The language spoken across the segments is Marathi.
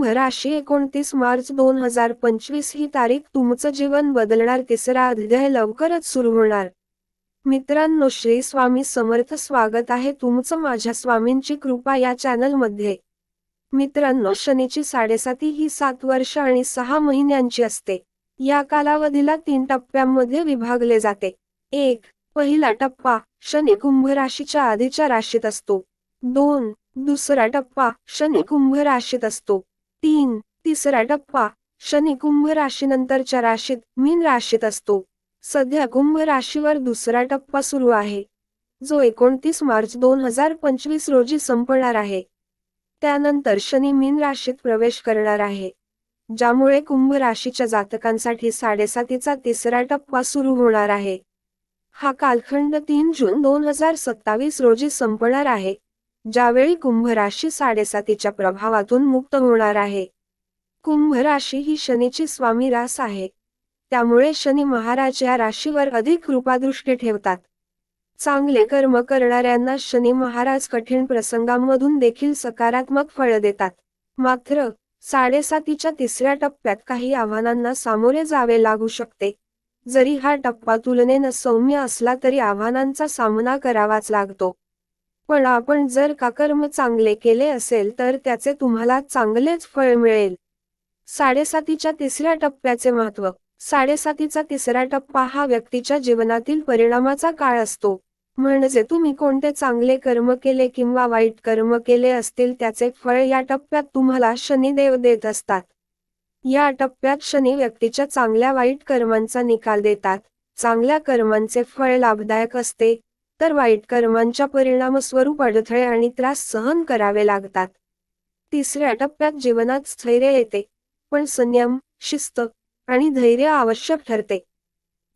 कुंभ राशी एकोणतीस मार्च दोन हजार पंचवीस ही तारीख तुमचं जीवन बदलणार तिसरा अध्याय लवकरच सुरू होणार. मित्रांनो श्री स्वामी समर्थ स्वागत आहे तुमचं माझ्या स्वामींची कृपा या चॅनलमध्ये. मित्रांनो शनीची साडेसाती ही सात वर्ष आणि सहा महिन्यांची असते. या कालावधीला तीन टप्प्यांमध्ये विभागले जाते. एक पहिला टप्पा शनी कुंभ राशीच्या आधीच्या राशीत असतो. दोन दुसरा टप्पा शनी कुंभ राशीत असतो. तीन तिसरा टप्पा शनी कुंभ राशीनंतरच्या राशीत मीन राशीत असतो. सध्या कुंभ राशीवर दुसरा टप्पा सुरू आहे. जो एकोणतीस मार्च दोन हजार पंचवीस रोजी संपणार आहे. त्यानंतर शनी मीन राशीत प्रवेश करणार आहे. ज्यामुळे कुंभ राशीच्या जातकांसाठी साडेसातीचा तिसरा टप्पा सुरू होणार आहे. हा कालखंड तीन जून दोन हजार सत्तावीस रोजी संपणार आहे. ज्यावेळी कुंभ राशी साडेसातीच्या प्रभावातून मुक्त होणार आहे. कुंभ राशी ही शनीची स्वामी रास आहे. त्यामुळे शनी महाराज या राशीवर अधिक कृपादृष्टी ठेवतात. चांगले कर्म करणाऱ्यांना शनी महाराज कठीण प्रसंगांमधून देखील सकारात्मक फळ देतात. मात्र साडेसातीच्या तिसऱ्या टप्प्यात काही आव्हानांना सामोरे जावे लागू शकते. जरी हा टप्पा तुलनेनं सौम्य असला तरी आव्हानांचा सामना करावाच लागतो. पण आपण जर का कर्म चांगले केले असेल तर त्याचे तुम्हाला चांगलेच फळ मिळेल. साडेसातीच्या तिसऱ्या टप्प्याचे महत्त्व साडेसातीचा तिसरा टप्पा हा व्यक्तीच्या जीवनातील परिणामाचा काळ असतो. म्हणजे तुम्ही कोणते चांगले कर्म केले किंवा वाईट कर्म केले असतील त्याचे फळ या टप्प्यात तुम्हाला शनिदेव देत असतात. या टप्प्यात शनी व्यक्तीच्या चांगल्या वाईट कर्मांचा निकाल देतात. चांगल्या कर्मांचे फळ लाभदायक असते. तर वाईट कर्मांच्या परिणामस्वरूप अडथळे आणि त्रास सहन करावे लागतात. तिसऱ्या टप्प्यात जीवनात स्थैर्य येते पण संयम शिस्त आणि धैर्य आवश्यक ठरते.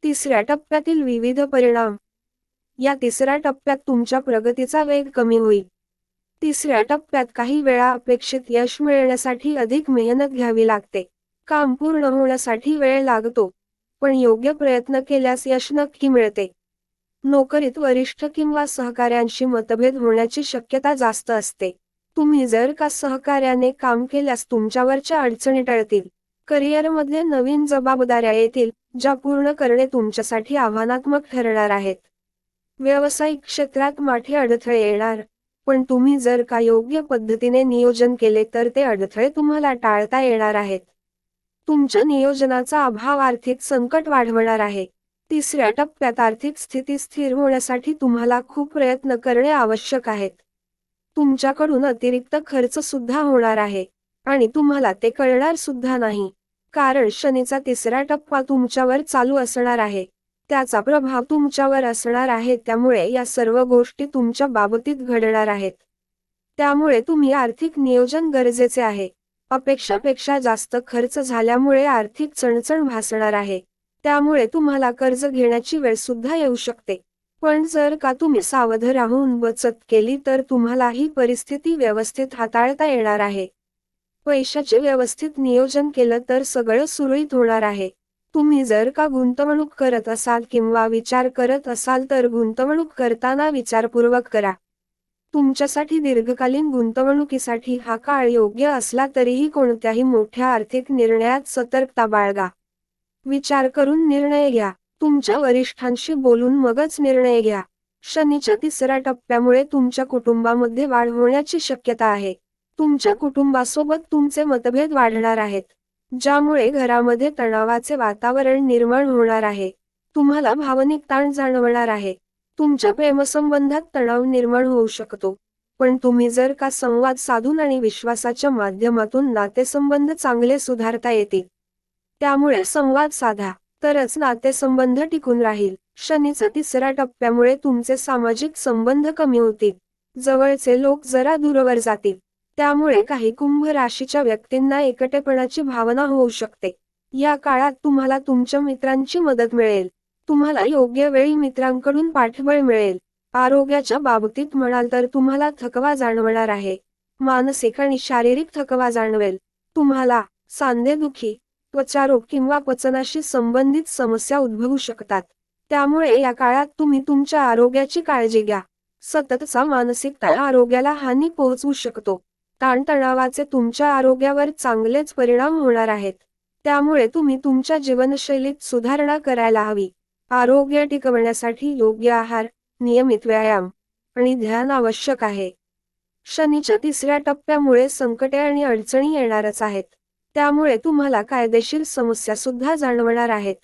तिसऱ्या टप्प्यातील विविध परिणाम. या तिसऱ्या टप्प्यात तुमच्या प्रगतीचा वेग कमी होईल. तिसऱ्या टप्प्यात काही वेळा अपेक्षित यश मिळण्यासाठी अधिक मेहनत घ्यावी लागते. काम पूर्ण होण्यासाठी वेळ लागतो पण योग्य प्रयत्न केल्यास यश नक्की मिळते. नोकरीत वरिष्ठ किंवा सहकाऱ्यांशी मतभेद होण्याची शक्यता जास्त असते. तुम्ही जर का सहकार्याने काम केल्यास तुमच्यावरच्या अडचणी टळतील. करिअरमध्ये नवीन जबाबदाऱ्या येतील ज्या पूर्ण करणे तुमच्यासाठी आव्हानात्मक ठरणार आहेत. व्यावसायिक क्षेत्रात माठे अडथळे येणार पण तुम्ही जर का योग्य पद्धतीने नियोजन केले तर ते अडथळे तुम्हाला टाळता येणार आहेत. तुमच्या नियोजनाचा अभाव आर्थिक संकट वाढवणार आहे. तिसऱ्या टप्प्यात आर्थिक स्थिती स्थिर होण्यासाठी तुम्हाला खूप प्रयत्न करणे आवश्यक आहेत. तुमच्याकडून अतिरिक्त खर्च सुद्धा होणार आहे आणि तुम्हाला ते कळणार सुद्धा नाही. कारण शनीचा तिसरा टप्पा तुमच्यावर चालू असणार आहे. त्याचा प्रभाव तुमच्यावर असणार आहे त्यामुळे या सर्व गोष्टी तुमच्या बाबतीत घडणार आहेत. त्यामुळे तुम्ही आर्थिक नियोजन गरजेचे आहे. अपेक्षापेक्षा जास्त खर्च झाल्यामुळे आर्थिक चणचण भासणार आहे. त्यामुळे तुम्हाला कर्ज घेण्याची वेळ सुद्धा येऊ शकते. पण जर का तुम्ही सावध राहून बचत केली तर तुम्हाला ही परिस्थिती व्यवस्थित हाताळता येणार आहे. पैशाचे व्यवस्थित नियोजन केलं तर सगळं सुरळीत होणार आहे. तुम्ही जर का गुंतवणूक करत असाल किंवा विचार करत असाल तर गुंतवणूक करताना विचारपूर्वक करा. तुमच्यासाठी दीर्घकालीन गुंतवणुकीसाठी हा काळ योग्य असला तरीही कोणत्याही मोठ्या आर्थिक निर्णयात सतर्कता बाळगा. विचार करून निर्णय घ्या. तुमच्या वरिष्ठांशी बोलून मगच निर्णय घ्या. शनीच्या तिसऱ्या टप्प्यामुळे तुमच्या कुटुंबामध्ये वाढ होण्याची शक्यता आहे. तुमच्या कुटुंबासोबत तुमचे मतभेद वाढणार आहेत. ज्यामुळे घरामध्ये तणावाचे वातावरण निर्माण होणार आहे. तुम्हाला भावनिक ताण जाणवणार आहे. तुमच्या प्रेमसंबंधात तणाव निर्माण होऊ शकतो. पण तुम्ही जर का संवाद साधून आणि विश्वासाच्या माध्यमातून नातेसंबंध चांगले सुधारता येतील त्यामुळे संवाद साधा. तरच नातेसंबंध टिकून राहील. शनीचा तिसऱ्या टप्प्यामुळे तुमचे सामाजिक संबंध कमी होतील. जवळचे लोक जरा दूरवर जातील. त्यामुळे काही कुंभ राशीच्या व्यक्तींना एकटेपणाची भावना होऊ शकते. या काळात तुम्हाला तुमच्या मित्रांची मदत मिळेल. तुम्हाला योग्य वेळी मित्रांकडून पाठबळ मिळेल. आरोग्याच्या बाबतीत म्हणाल तर तुम्हाला थकवा जाणवणार आहे. मानसिक आणि शारीरिक थकवा जाणवेल. तुम्हाला सांधेदुखी त्वचारोग किंवा पचनाशी संबंधित समस्या उद्भवू शकतात. त्यामुळे या काळात तुम्ही तुमच्या आरोग्याची काळजी घ्या. सततचा मानसिक ताण आरोग्याला हानी पोहोचवू शकतो. ताणतणावाचे तुमच्या आरोग्यावर चांगलेच परिणाम होणार आहेत. त्यामुळे तुम्ही तुमच्या जीवनशैलीत सुधारणा करायला हवी. आरोग्य टिकवण्यासाठी योग्य आहार नियमित व्यायाम आणि ध्यान आवश्यक आहे. शनीच्या तिसऱ्या टप्प्यामुळे संकटे आणि अडचणी येणारच आहेत. त्यामुळे तुम्हाला कायदेशीर समस्या सुद्धा जाणवणार आहेत.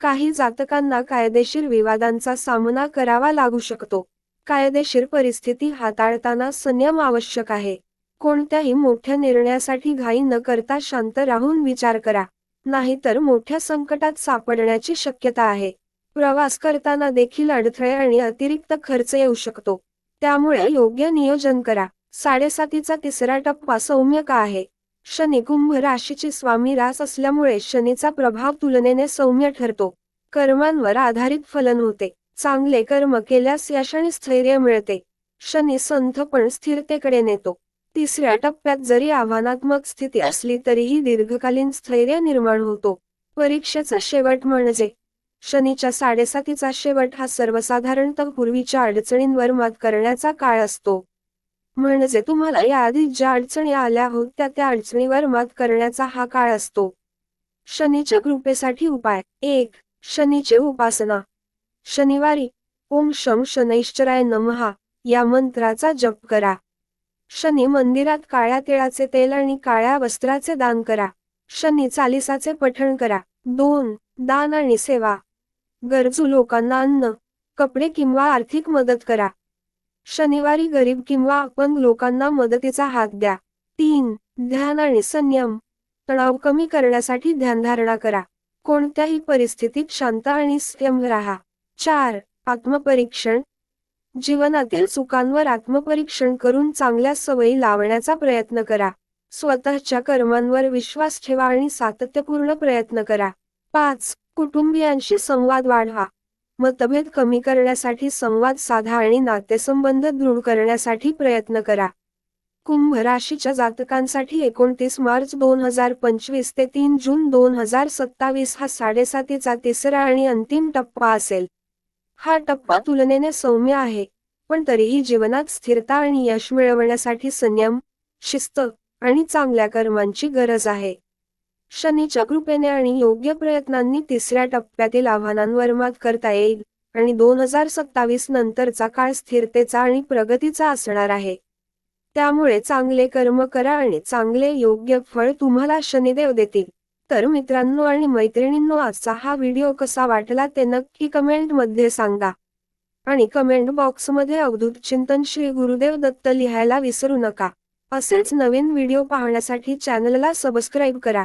काही जातकांना कायदेशीर विवादांचा सामना करावा लागू शकतो. कायदेशीर परिस्थिती हाताळताना संयम आवश्यक आहे. कोणत्याही मोठ्या निर्णयासाठी घाई न करता शांत राहून विचार करा. नाहीतर मोठ्या संकटात सापडण्याची शक्यता आहे. प्रवास करताना देखील अडथळे आणि अतिरिक्त खर्च येऊ शकतो. त्यामुळे योग्य नियोजन करा. साडेसातीचा तिसरा टप्पा सौम्य का आहे? शनी कुंभ राशीची स्वामी रास असल्यामुळे शनीचा प्रभाव तुलनेने सौम्य ठरतो. कर्मांवर आधारित फलन होते. चांगले कर्म केल्यास यश आणि स्थैर्य मिळते. शनी संथ पण स्थिरतेकडे नेतो. तिसऱ्या टप्प्यात जरी आव्हानात्मक स्थिती असली तरीही दीर्घकालीन स्थैर्य निर्माण होतो. परीक्षेचा शेवट म्हणजे शनीच्या साडेसातीचा शेवट हा सर्वसाधारणतः पूर्वीच्या अडचणींवर मात करण्याचा काळ असतो. म्हणजे तुम्हाला याआधी ज्या अडचणी आल्या होत्या त्या अडचणीवर मात करण्याचा हा काळ असतो. शनीच्या कृपेसाठी उपाय. एक शनीचे उपासना. शनिवारी ओम शम शनैश्चराय नमहा या मंत्राचा जप करा. शनी मंदिरात काळ्या तिळाचे तेल आणि काळ्या वस्त्राचे दान करा. शनी चालिसाचे पठण करा. दोन दान आणि सेवा. गरजू लोकांना अन्न कपडे किंवा आर्थिक मदत करा. शनिवारी गरीब किंवा अपंग लोकांना मदतीचा हात द्या. तीन ध्यान आणि संयम. तणाव कमी करण्यासाठी ध्यानधारणा करा. कोणत्याही परिस्थितीत शांत आणि संयम राहा. चार आत्मपरीक्षण. जीवनातील चुकांवर आत्मपरीक्षण करून चांगल्या सवयी लावण्याचा प्रयत्न करा. स्वतःच्या कर्मांवर विश्वास ठेवा आणि सातत्यपूर्ण प्रयत्न करा. पाच कुटुंबियांशी संवाद वाढवा. मतभेद कमी करण्यासाठी संवाद साधा आणि नातेसंबंध दृढ करण्यासाठी प्रयत्न करा. कुंभ राशीच्या जातकांसाठी एकोणतीस मार्च दोन हजार पंचवीस ते तीन जून दोन हजार सत्तावीस हा साडेसातीचा तिसरा आणि अंतिम टप्पा असेल. हा टप्पा तुलनेने सौम्य आहे पण तरीही जीवनात स्थिरता आणि यश मिळवण्यासाठी संयम शिस्त आणि चांगल्या कर्मांची गरज आहे. शनीच्या कृपेने आणि योग्य प्रयत्नांनी तिसऱ्या टप्प्यातील आव्हानांवर मात करता येईल आणि दोन हजार सत्तावीस नंतरचा काळ स्थिरतेचा आणि प्रगतीचा असणार आहे. त्यामुळे चांगले कर्म करा आणि चांगले योग्य फळ तुम्हाला शनिदेव देतील. तर मित्रांनो आणि मैत्रिणींनो आजचा हा व्हिडिओ कसा वाटला ते नक्की कमेंटमध्ये सांगा. आणि कमेंट बॉक्समध्ये अवधूत चिंतन श्री गुरुदेव दत्त लिहायला विसरू नका. असेच नवीन व्हिडिओ पाहण्यासाठी चॅनलला सबस्क्राईब करा.